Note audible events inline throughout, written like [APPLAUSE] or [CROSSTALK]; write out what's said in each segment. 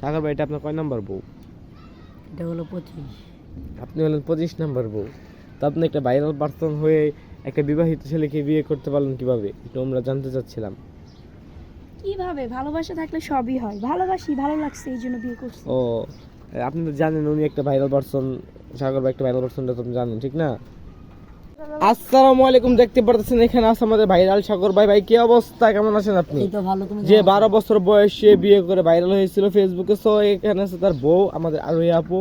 সাগর ভাই এটা আপনার কয় নাম্বার বউ? এটা হলো পঁচিশ। আপনি হলেন পঁচিশ নাম্বার বউ। তো আপনি একটা ভাইরাল পার্সন হয়ে একটা বিবাহিত ছেলেকে বিয়ে করতে পারলেন কীভাবে? একটু আমরা জানতে চাচ্ছিলাম। কীভাবে? ভালোবাসা থাকলে সবই হয়। ভালোবাসি ভালো লাগছে এই জন্য বিয়ে করছি। ও আপনি তো জানেন উনি একটা ভাইরাল পার্সন সাগর ভাই একটা ভাইরাল পার্সন তো আপনি জানেন ঠিক না? আসসালামু আলাইকুম দেখতে পারতেছেন এখানে আছে আমাদের ভাইরাল সাগর। ভাই ভাই কি অবস্থা? কেমন আছেন আপনি? যে বারো বছর বয়সে বিয়ে করে ভাইরাল হয়েছিল ফেসবুকে সো এখানে আছে তার বউ আমাদের আরোহী আপু।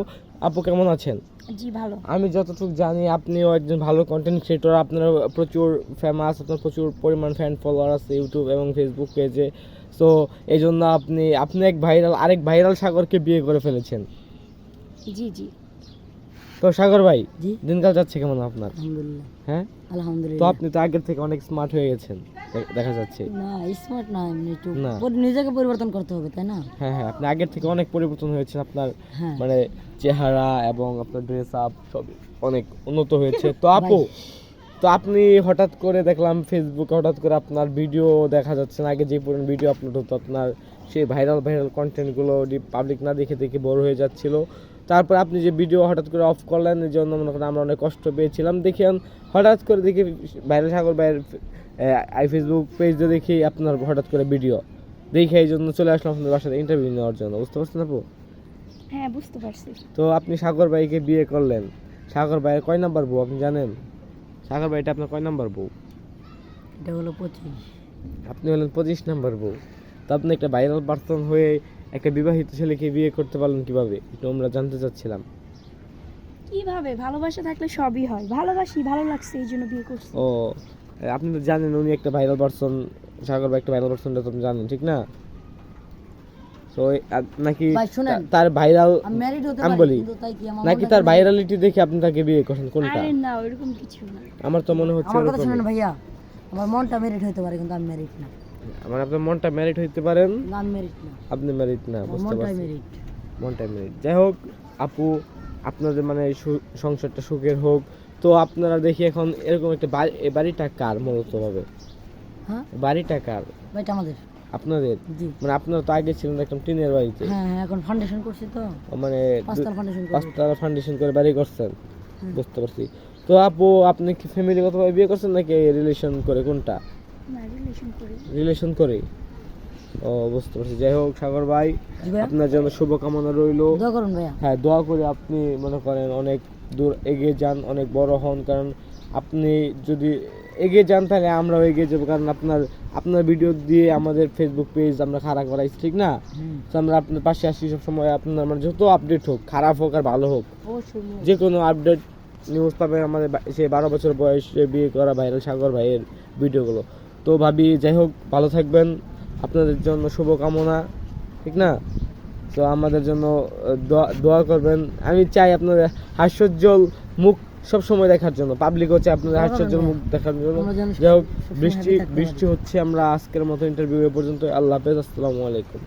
আপু কেমন আছেন? জি ভালো। আমি যতটুকু জানি আপনিও একজন ভালো কন্টেন্ট ক্রিয়েটর আপনার প্রচুর ফেমাস আপনার প্রচুর পরিমাণ ফ্যান ফলোয়ার আছে ইউটিউব এবং ফেসবুক পেজে সো এই জন্য আপনি আপনি এক ভাইরাল আরেক ভাইরাল সাগরকে বিয়ে করে ফেলেছেন। জি জি। তো সাগর ভাই দিনকাল যাচ্ছে কেমন আপনার? আলহামদুলিল্লাহ। হ্যাঁ? তো আপনি তো আগের থেকে অনেক স্মার্ট হয়ে গেছেন দেখা যাচ্ছে। না স্মার্ট না এমনি একটু নিজেকে পরিবর্তন করতে হবে তাই না? হ্যাঁ হ্যাঁ আপনি আগের থেকে অনেক পরিবর্তন হয়েছে আপনার হ্যাঁ। মানে চেহারা এবং আপনার ড্রেস আপ সবই অনেক উন্নত হয়েছে। তো [LAUGHS] আপু তো আপনি হঠাৎ করে দেখলাম ফেসবুকে হঠাৎ করে আপনার ভিডিও দেখা যাচ্ছে না আগে যে পুরনো ভিডিও আপলোড হতো আপনার সেই ভাইরাল ভাইরাল কন্টেন্টগুলো পাবলিক না দেখে দেখে বড় হয়ে যাচ্ছিল। তারপর আপনি যে ভিডিও হঠাৎ করে অফ করলেন এই জন্য মনে করেন আমরা অনেক কষ্ট পেয়েছিলাম। দেখি হঠাৎ করে দেখি ভাইরাল সাগর ভাইয়ের আই ফেসবুক পেজে দেখি আপনার হঠাৎ করে ভিডিও দেখে এই জন্য চলে আসলাম আপনাদের বাসায় ইন্টারভিউ নেওয়ার জন্য। বুঝতে পারছেন আপু? হ্যাঁ বুঝতে পারছি। তো আপনি সাগর ভাইকে বিয়ে করলেন। সাগর ভাইয়ের কয় নাম্বার বউ আপনি জানেন? সাগর ভাই এটা আপনার কয় নাম্বার বউ? এটা হলো পঁচিশ। আপনি হলেন পঁচিশ নাম্বার বউ। তো আপনি একটা ভাইরাল পার্সন হয়ে একটা বিবাহিত ছেলেকে বিয়ে করতে পারলেন কীভাবে? একটু আমরা জানতে চাচ্ছিলাম। কীভাবে? ভালোবাসা থাকলে সবই হয়। ভালোবাসি ভালো লাগছে এই জন্য বিয়ে করছি। ও আপনি তো জানেন উনি একটা ভাইরাল পার্সন সাগর ভাই একটা ভাইরাল পার্সন তো আপনি জানেন ঠিক না? তো নাকি তার ভাইরাল আমি ম্যারিড হতে পারি বলি কিন্তু তাই কি আমার নাকি তার ভাইরালিটি দেখে আপনি তাকে বিয়ে করেন কোনটা? আরে না ওইরকম কিছু না। আমার তো মনে হচ্ছে আমার কথা। শুনেন ভাইয়া আমার মনটা মেরিট হতে পারে কিন্তু আমি মেরিট না। আমার আপনার মনটা ম্যারিড হইতে পারেন? না, মেরিট না। আপনি ম্যারিড না বুঝতে মনটাই পারছি। মেরিট মনটা ম্যারিড যাই হোক আপু আপনাদের মানে সংসারটা সুখের হোক। তো আপনারা দেখি এখন এরকম একটা বাড়ি এই বাড়িটা কার মূলত ভাবে হ্যাঁ? বাড়িটা কার? ভাইটা আমাদের। আপনাদের? মানে আপনারা তো আগে ছিলেন একদম টিনের বাড়িতে। হ্যাঁ হ্যাঁ এখন ফাউন্ডেশন করছি তো। মানে পাঁচতলা ফাউন্ডেশন করছি পাঁচতলা ফাউন্ডেশন করে বাড়ি করছেন? বুঝতে পারছি। তো আপু আপনি কি ফ্যামিলিগতভাবে বিয়ে করছেন নাকি রিলেশন করে কোনটা? রিলেশন করে। ও বুঝতে পারছি। যাই হোক সাগর ভাই আপনার জন্য শুভকামনা রইল। হ্যাঁ দোয়া করে আপনি মনে করেন অনেক দূর এগিয়ে যান অনেক বড় হন। কারণ আপনি যদি এগিয়ে যান তাহলে আমরাও এগিয়ে যাব। কারণ আপনার আপনার ভিডিও দিয়ে আমাদের ফেসবুক পেজ আমরা খারাপ করাইছি ঠিক না? তো আমরা আপনার পাশে আসি সব সময় আপনার মানে যত আপডেট হোক খারাপ হোক আর ভালো হোক যে কোনো আপডেট নিউজ পাবেন আমাদের সে বারো বছর বয়সে বিয়ে করা ভাইরাল সাগর ভাইয়ের ভিডিওগুলো তো ভাবি যাই হোক ভালো থাকবেন। আপনাদের জন্য শুভকামনা ঠিক না? তো আমাদের জন্য দোয়া- করবেন। আমি চাই আপনাদের হাস্যোজ্জ্বল মুখ সব সময় দেখার জন্য। পাবলিক হচ্ছে আপনাদের হাস্যজ্জ্বল মুখ দেখার জন্য। যাই হোক বৃষ্টি। বৃষ্টি হচ্ছে। আমরা আজকের মতো ইন্টারভিউ এ পর্যন্ত আল্লাহ হাফেজ। আসসালামু আলাইকুম।